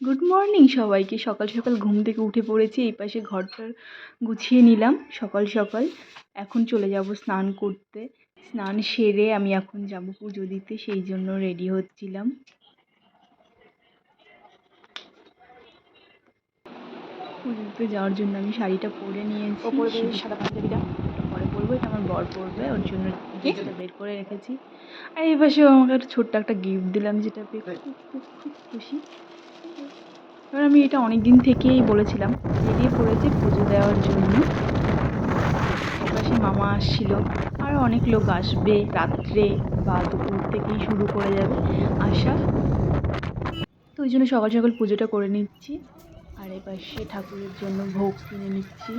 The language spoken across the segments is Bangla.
গুড মর্নিং সবাইকে। সকাল সকাল ঘুম থেকে উঠে পড়েছি এই পাশে ঘরটার গুছিয়ে নিলাম সকাল সকাল। এখন চলে যাব স্নান করতে। স্নান সেরে আমি এখন যাব পুজো দিতে সেই জন্য রেডি হচ্ছিলাম। পুজোতে যাওয়ার জন্য আমি শাড়িটা পরে নিয়েছি। সাদা পাঞ্জাবিটা। পরে পরবো এটা আমার বর পরবে ওর জন্য ড্রেসটা বের করে রেখেছি। আর এই পাশেও আমাকে একটা ছোট্ট একটা গিফট দিলাম, যেটা পেয়ে খুব খুব খুব খুশি। এবার আমি এটা অনেক দিন থেকেই বলেছিলাম, বেরিয়ে পড়েছে পুজো দেওয়ার জন্য। এপাশে মামা আসছিল, আর অনেক লোক আসবে রাত্রে বা দুপুর থেকেই শুরু করে যাবে আসা তো ওই জন্য সকাল সকাল পুজোটা করে নিচ্ছি, আর এপাশে ঠাকুরের জন্য ভোগ কিনে নিচ্ছি।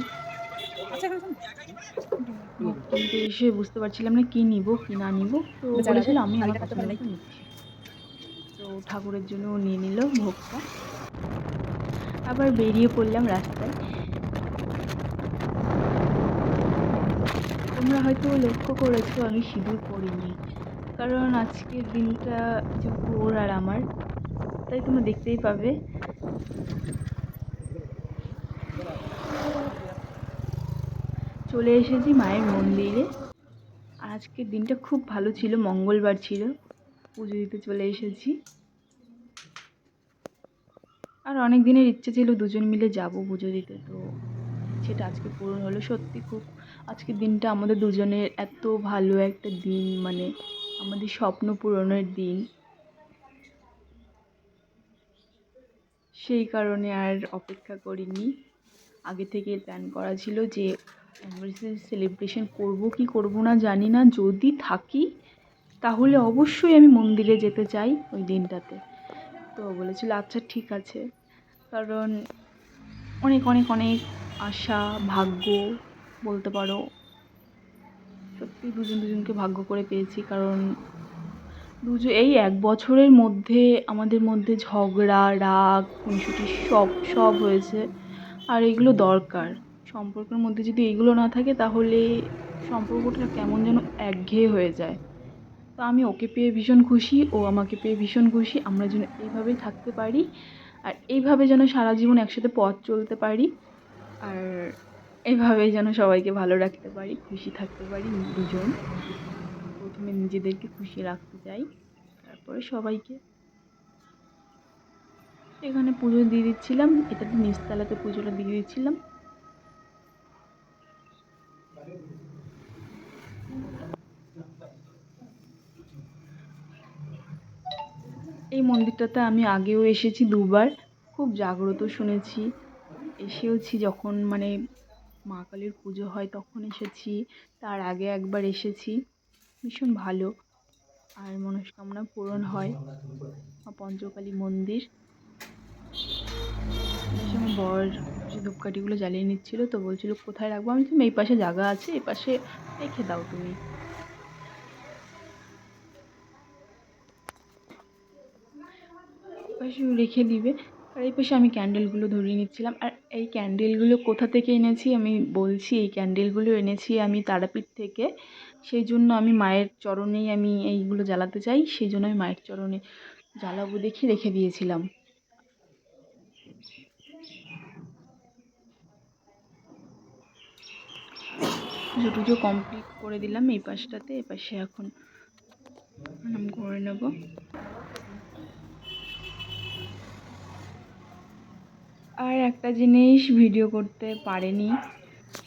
এসে বুঝতে পারছিলাম না কি নিব কি না নিব। তো বলেছিল আমি আমার নিচ্ছি তো ঠাকুরের জন্য নিয়ে নিল ভোগটা। আবার বেরিয়ে পড়লাম রাস্তায়। তোমরা হয়তো লক্ষ্য করেছ আমি সিঁদুর পরিনি কারণ আজকের দিনটা যে ওর আর আমার তাই তোমরা দেখতেই পাবে। চলে এসেছি মায়ের মন্দিরে। আজকের দিনটা খুব ভালো ছিল, মঙ্গলবার ছিল। পুজো দিতে চলে এসেছি। আর অনেক দিনের ইচ্ছে ছিল দুজন মিলে যাব পুজো দিতে, তো সেটা আজকে পূরণ হলো সত্যি খুব। আজকের দিনটা আমাদের দুজনের এত ভালো একটা দিন মানে আমাদের স্বপ্ন পূরণের দিন। সেই কারণে আর অপেক্ষা করিনি। আগে থেকে প্ল্যান করা ছিল যে সেলিব্রেশন করব কি করব না জানি না। যদি থাকি, তাহলে অবশ্যই আমি মন্দিরে যেতে চাই ওই দিনটাতে। তো বলেছিল আচ্ছা ঠিক আছে। কারণ অনেক অনেক অনেক আশা, ভাগ্য বলতে পারো। সত্যি দুজন দুজনকে ভাগ্য করে পেয়েছি। কারণ দুজন এই এক বছরের মধ্যে আমাদের মধ্যে ঝগড়া, রাগ, খুনসুটি সব সব হয়েছে। আর এগুলো দরকার। সম্পর্কের মধ্যে যদি এইগুলো না থাকে, তাহলে সম্পর্কটা কেমন যেন একঘেয়ে হয়ে যায়। তো আমি ওকে পেয়ে ভীষণ খুশি, ও আমাকে পেয়ে ভীষণ খুশি। আমরা যেন এইভাবেই থাকতে পারি আর এইভাবে যেন সারা জীবন একসাথে পথ চলতে পারি আর এইভাবেই যেন সবাইকে ভালো রাখতে পারি, খুশি থাকতে পারি, দুজন। প্রথমে নিজেদেরকে খুশি রাখতে চাই, তারপরে সবাইকে। এখানে পুজো দিয়ে দিচ্ছিলাম, এটাতে নিচতলাতে পুজোটা দিয়ে দিচ্ছিলাম। এই মন্দিরটাতে আমি আগেও এসেছি দুবার। খুব জাগ্রত শুনেছি। এসেওছি যখন মানে মা কালীর পুজো হয় তখন এসেছি। তার আগে একবার এসেছি। ভীষণ ভালো। আর মনস্কামনা পূরণ হয় পঞ্চকালী মন্দির। সময় বর যে ধূপকাঠিগুলো জ্বালিয়ে নিচ্ছিল তো বলছিল, কোথায় রাখব? আমি তুমি এই পাশে জায়গা আছে, এই পাশে রেখে দাও তুমি। পাশে রেখে দিবে। আর এই পাশে আমি ক্যান্ডেলগুলো ধরিয়ে নিচ্ছিলাম। আর এই ক্যান্ডেলগুলো কোথা থেকে এনেছি আমি বলছি, এই ক্যান্ডেলগুলো এনেছি আমি তারাপীঠ থেকে। সেই জন্য আমি মায়ের চরণেই আমি এইগুলো জ্বালাতে চাই, সেই জন্য আমি মায়ের চরণে জ্বালাবো দেখে রেখে দিয়েছিলাম। পুজো টুজো কমপ্লিট করে দিলাম এই পাশটাতে এই পাশে এখন করে নেব। আর একটা জিনিস ভিডিও করতে পারেনি,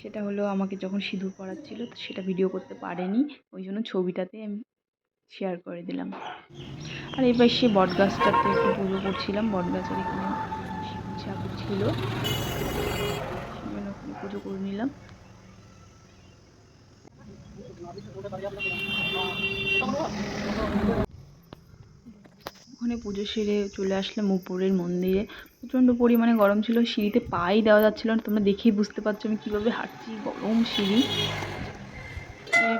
সেটা হলো আমাকে যখন সিঁদুর পরাচ্ছিল তো সেটা ভিডিও করতে পারেনি, ওই জন্য ছবিটাতে আমি শেয়ার করে দিলাম। আর এই পাশে বট গাছটাতে একটু পুজো করছিলাম বট গাছের এখানে ঠাকুর ছিল সেই জন্য ওখানে পুজো করে নিলাম। ওখানে পুজো সেরে চলে আসলাম উপরের মন্দিরে। প্রচণ্ড পরিমাণে গরম ছিল, সিঁড়িতে পাই দেওয়া যাচ্ছিল না। তোমরা দেখেই বুঝতে পারছ আমি কীভাবে হাঁটছি, গরম সিঁড়ি।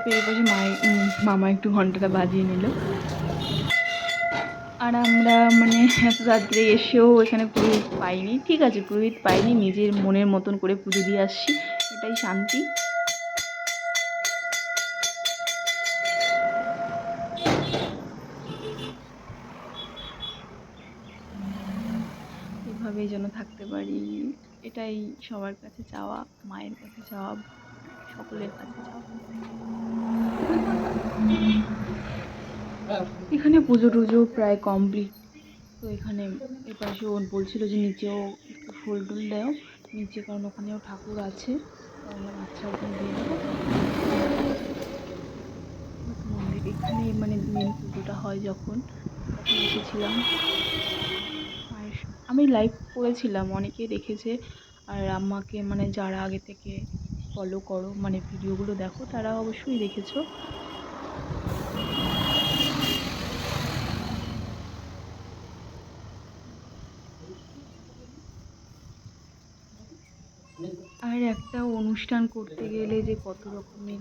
পেরে পাশে মায়ের মামা একটু ঘন্টাটা বাজিয়ে নিল। আর আমরা মানে এত রাত্রে এসেও এখানে পুরোহিত পাইনি। ঠিক আছে, পুরোহিত পাইনি, নিজের মনের মতন করে পুজো দিয়ে আসছি। এটাই শান্তি। সুস্থভাবে যেন থাকতে পারি। এটাই সবার কাছে চাওয়া, মায়ের কাছে চাওয়া, সকলের কাছে চাওয়া। এখানে পুজো টুজো প্রায় কমপ্লিট তো এখানে এপাশে ও বলছিল যে নিচেও একটু ফুল টুল দাও, নিচে কারণ ওখানেও ঠাকুর আছে। আচ্ছা ওখানে দিয়ে মন্দির এখানে মানে মেন পুজোটা হয় যখন। তখন এসেছিলাম। আমি লাইভ করেছিলাম অনেকে দেখেছে। আর আমাকে মানে যারা আগে থেকে ফলো করো মানে ভিডিওগুলো দেখো তারা অবশ্যই দেখেছ। আর একটা অনুষ্ঠান করতে গেলে যে কত রকমের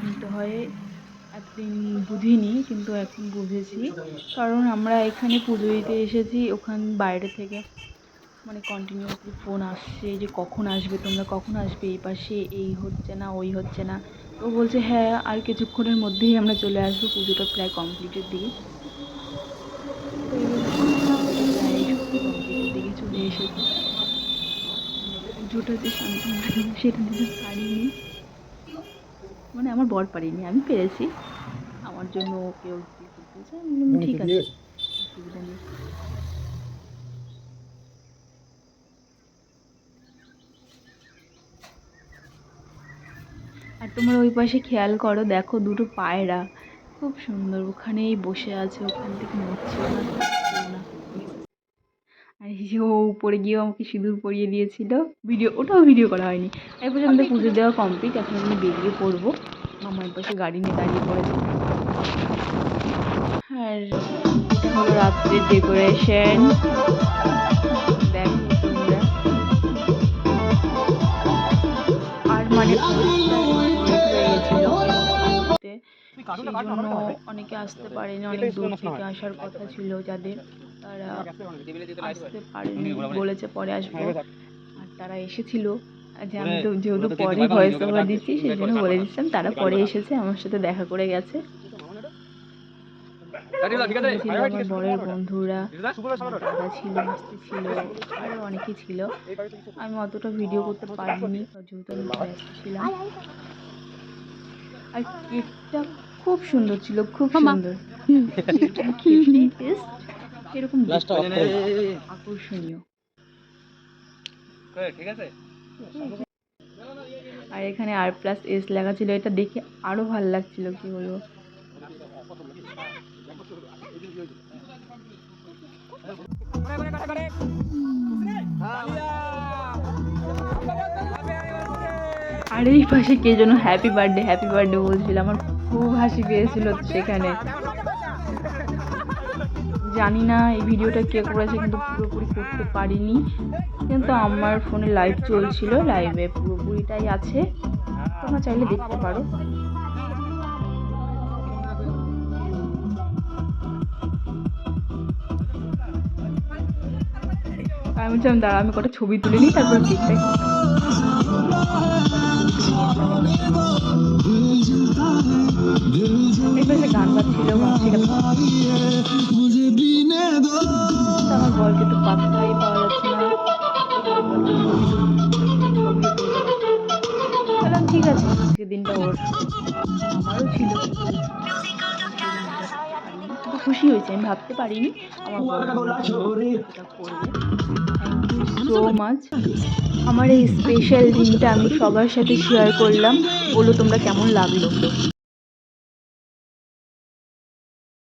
নিতে হয়। এতদিন বুঝিনি, কিন্তু এখন বুঝেছি। কারণ আমরা এখানে পুজো দিতে এসেছি, ওখান বাইরে থেকে মানে কন্টিনিউয়াসলি ফোন আসছে যে কখন আসবে, তোমরা কখন আসবে, এই পাশে এই হচ্ছে না, ওই হচ্ছে না। তো বলছে হ্যাঁ আর কিছুক্ষণের মধ্যেই আমরা চলে আসব, পুজোটা প্রায় কমপ্লিটের দিকে। কমপ্লিটের দিকে চলে এসেছি পুজোটা যে শান্তি সেটা দিতে পারিনি মানে আমার বর পারিনি, আমি পেরেছি। আমার জন্য কেউ বললাম, ঠিক আছে অসুবিধা নেই। আর তোমার ওই পাশে খেয়াল করো দেখো দুটো পায়রা। খুব সুন্দর ওখানেই বসে আছে ওখান থেকে নড়ছেও না আর এই ও উপরে গিয়েও আমাকে সিঁদুর পরিয়ে দিয়েছিল। ভিডিও ওটাও ভিডিও করা হয়নি। এরপরে আমাদের পুজো দেওয়া কমপ্লিট এখন আমি বেরিয়ে পড়ব। মামার পাশে গাড়ি নিয়ে দাঁড়িয়ে পড়েছে। আর এটা হলো রাত্রির ডেকোরেশন দেখো তোমরা আর মানে অনেকে আসতে পারেনি অনেক দূর থেকে আসার কথা ছিল যাদের তারা আসতে পারেনি বলেছে পরে আসব আর তারা এসেছিল আর যে আমি তো যেহেতু পরে ভয়েস ওভার দিচ্ছি সেই জন্য বলে দিচ্ছিলাম তারা পরে এসেছে আমার সাথে দেখা করে গেছে আমার বরের বন্ধুরা দাদা ছিল মিস্ত্রি ছিল আরও অনেকেই ছিল। আমি অতটা ভিডিও করতে পারিনি যেহেতু আমি ব্যস্ত ছিলাম। আর কেকটা খুব সুন্দর ছিল খুব সুন্দর। সেরকম আকর্ষণীয়। আর এখানে আর প্লাস এস লেখা ছিল এটা দেখে আরও ভালো লাগছিল কি বলব? আর এই পাশে কে যেন হ্যাপি বার্থডে হ্যাপি বার্থডে বলছিল, আমার খুব হাসি পেয়েছিল সেখানে। জানি না এই ভিডিওটা কে করেছে, কিন্তু পুরোপুরি করতে পারিনি। কিন্তু আমার ফোনে লাইভ চলছিল লাইভে পুরোপুরিটাই আছে। তোমরা চাইলে দেখতে পারো। আমি বলছিলাম দাঁড়া আমি কটা ছবি তুলে নিই তারপর কেকটা গান বাজছিল সেটা তো আমার বরকে তো পাত্তাই পাওয়া যাচ্ছে না। ঠিক আছে আজকে দিনটা ওর আমারও ছিল। খুশি হয়েছে আমি ভাবতে পারিনি। আমার করবে। সো মাচ আমার এই স্পেশাল দিনটা আমি সবার সাথে শেয়ার করলাম। বলো তোমরা কেমন লাগল?